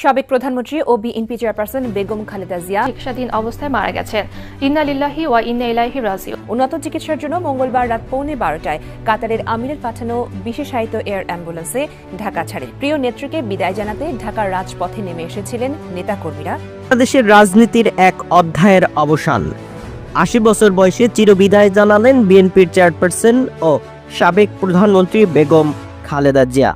সাবেক প্রধানমন্ত্রী ও বিএনপি চেয়ারপারসন বেগম খালেদা জিয়া চিকিৎসাধীন অবস্থায় মারা গেছেন। ইন্না লিল্লাহি ওয়া ইন্না ইলাইহি রাজিউন। উন্নত চিকিৎসার জন্য মঙ্গলবার রাত পৌনে বারোটায় কাতারের আমিরের পাঠানো বিশেষায়িত এয়ার অ্যাম্বুলেন্সে ঢাকা ছাড়ে। প্রিয় নেত্রীকে বিদায় জানাতে ঢাকার রাজপথে নেমে এসেছিলেন নেতাকর্মীরা। বাংলাদেশের রাজনীতির এক অধ্যায়ের অবসান। আশি বছর বয়সে চিরবিদায় জানালেন বিএনপির চেয়ারপারসন ও সাবেক প্রধানমন্ত্রী বেগম খালেদা জিয়া।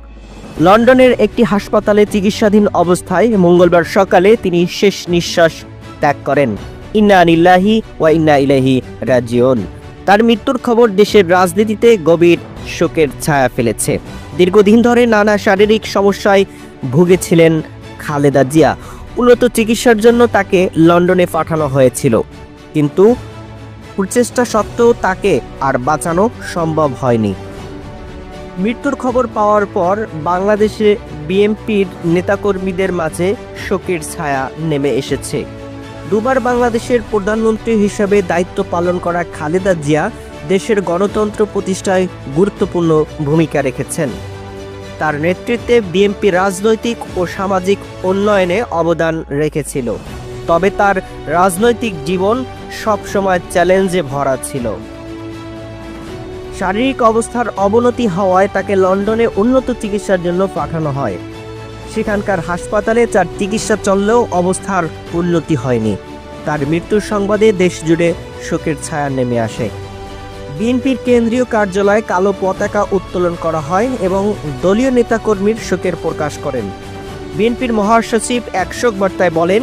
লন্ডনের একটি হাসপাতালে চিকিৎসাধীন অবস্থায় মঙ্গলবার সকালে তিনি শেষ নিঃশ্বাস ত্যাগ করেন। ইন্না আনিল্লাহি ওয়া ইন্না ইলাহি রাজিউন। তার মৃত্যুর খবর দেশের রাজনীতিতে গভীর শোকের ছায়া ফেলেছে। দীর্ঘদিন ধরে নানা শারীরিক সমস্যায় ভুগেছিলেন খালেদা জিয়া। উন্নত চিকিৎসার জন্য তাকে লন্ডনে পাঠানো হয়েছিল। কিন্তু প্রচেষ্টা সত্ত্বেও তাকে আর বাঁচানো সম্ভব হয়নি। মৃত্যুর খবর পাওয়ার পর বাংলাদেশে বিএনপির নেতাকর্মীদের মাঝে শোকের ছায়া নেমে এসেছে। দুবার বাংলাদেশের প্রধানমন্ত্রী হিসেবে দায়িত্ব পালন করা খালেদা জিয়া দেশের গণতন্ত্র প্রতিষ্ঠায় গুরুত্বপূর্ণ ভূমিকা রেখেছেন। তার নেতৃত্বে বিএনপি রাজনৈতিক ও সামাজিক উন্নয়নে অবদান রেখেছিল। তবে তার রাজনৈতিক জীবন সবসময় চ্যালেঞ্জে ভরা ছিল। শারীরিক অবস্থার অবনতি হওয়ায় তাকে লন্ডনে উন্নত চিকিৎসার জন্য পাঠানো হয়। সেখানকার হাসপাতালে তার চিকিৎসা চললেও অবস্থার উন্নতি হয়নি। তার মৃত্যুর সংবাদে দেশ জুড়ে শোকের ছায়া নেমে আসে। বিএনপির কেন্দ্রীয় কার্যালয়ে কালো পতাকা উত্তোলন করা হয় এবং দলীয় নেতাকর্মীর শোকের প্রকাশ করেন। বিএনপির মহাসচিব এক শোক বার্তায় বলেন,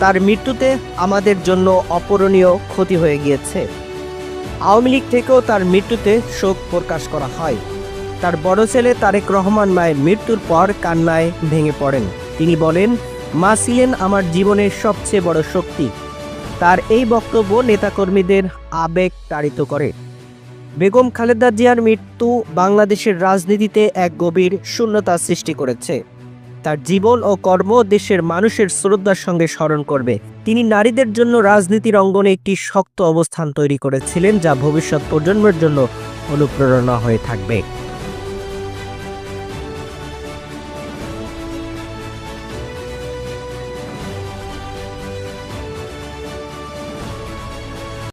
তার মৃত্যুতে আমাদের জন্য অপূরণীয় ক্ষতি হয়ে গিয়েছে। আওয়ামী লীগ থেকেও তার মৃত্যুতে শোক প্রকাশ করা হয়। তার বড় ছেলে তারেক রহমান মায়ের মৃত্যুর পর কান্নায় ভেঙে পড়েন। তিনি বলেন, মা ছিলেন আমার জীবনের সবচেয়ে বড় শক্তি। তার এই বক্তব্য নেতাকর্মীদের আবেগ তাড়িত করে। বেগম খালেদা জিয়ার মৃত্যু বাংলাদেশের রাজনীতিতে এক গভীর শূন্যতা সৃষ্টি করেছে। তার জীবন ও কর্ম দেশের মানুষের শ্রদ্ধার সঙ্গে স্মরণ করবে। তিনি নারীদের জন্য রাজনীতির অঙ্গনে একটি শক্ত অবস্থান তৈরি করেছিলেন যা ভবিষ্যৎ প্রজন্মের জন্য অনুপ্রেরণা হয়ে থাকবে।